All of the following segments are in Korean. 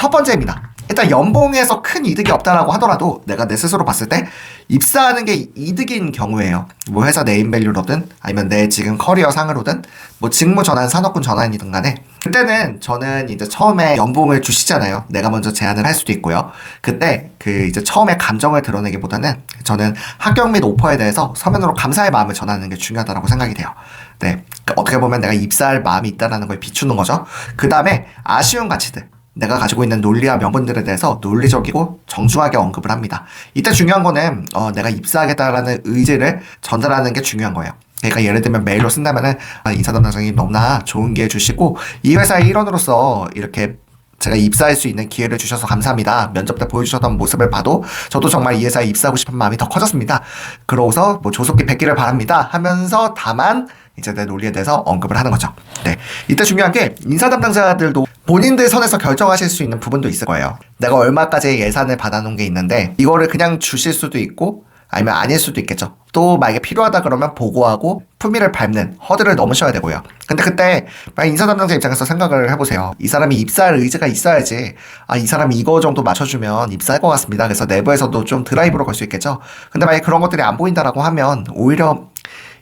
첫 번째입니다. 일단 연봉에서 큰 이득이 없다라고 하더라도 내가 내 스스로 봤을 때 입사하는 게 이득인 경우에요. 뭐 회사 네임밸류로든 아니면 내 지금 커리어 상으로든 뭐 직무 전환, 산업군 전환이든 간에 그때는 저는 이제 처음에 연봉을 주시잖아요. 내가 먼저 제안을 할 수도 있고요. 그때 그 이제 처음에 감정을 드러내기보다는 저는 합격 및 오퍼에 대해서 서면으로 감사의 마음을 전하는 게 중요하다고 생각이 돼요. 네. 어떻게 보면 내가 입사할 마음이 있다라는 걸 비추는 거죠. 그 다음에 아쉬운 가치들. 내가 가지고 있는 논리와 명분들에 대해서 논리적이고 정중하게 언급을 합니다. 이때 중요한 거는 어, 내가 입사하겠다라는 의지를 전달하는 게 중요한 거예요. 그러니까 예를 들면 메일로 쓴다면은 아, 인사 담당자님 너무나 좋은 기회 주시고 이 회사의 일원으로서 이렇게 제가 입사할 수 있는 기회를 주셔서 감사합니다. 면접 때 보여주셨던 모습을 봐도 저도 정말 이 회사에 입사하고 싶은 마음이 더 커졌습니다. 그러고서 뭐 조속히 뵙기를 바랍니다. 하면서 다만 이제 내 논리에 대해서 언급을 하는 거죠. 네. 이때 중요한 게 인사 담당자들도 본인들 선에서 결정하실 수 있는 부분도 있을 거예요. 내가 얼마까지 예산을 받아놓은 게 있는데 이거를 그냥 주실 수도 있고 아니면 아닐 수도 있겠죠. 또 만약에 필요하다 그러면 보고하고 품위를 밟는 허들을 넘으셔야 되고요. 근데 그때 만약 인사 담당자 입장에서 생각을 해보세요. 이 사람이 입사할 의지가 있어야지. 아, 이 사람이 이거 정도 맞춰주면 입사할 것 같습니다. 그래서 내부에서도 좀 드라이브로 걸 수 있겠죠. 근데 만약에 그런 것들이 안 보인다라고 하면 오히려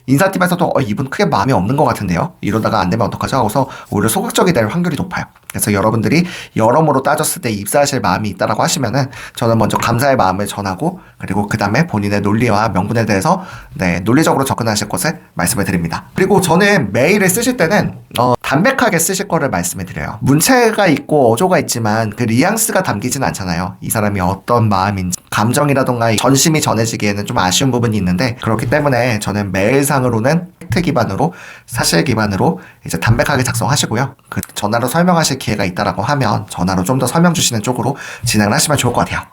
인사팀에서도 어, 이분 크게 마음이 없는 것 같은데요. 이러다가 안 되면 어떡하죠? 하고서 오히려 소극적이 될 확률이 높아요. 그래서 여러분들이 여러모로 따졌을 때 입사하실 마음이 있다라고 하시면은 저는 먼저 감사의 마음을 전하고 그리고 그 다음에 본인의 논리와 명분에 대해서 네, 논리적으로 접근하실 것을 말씀을 드립니다. 그리고 저는 메일을 쓰실 때는 어, 담백하게 쓰실 거를 말씀을 드려요. 문체가 있고 어조가 있지만 그 뉘앙스가 담기진 않잖아요. 이 사람이 어떤 마음인지 감정이라던가 전심이 전해지기에는 좀 아쉬운 부분이 있는데 그렇기 때문에 저는 메일상으로는 팩트 기반으로 사실 기반으로 이제 담백하게 작성하시고요. 그 전화로 설명하실 기회가 있다라고 하면 전화로 좀 더 설명 주시는 쪽으로 진행을 하시면 좋을 것 같아요.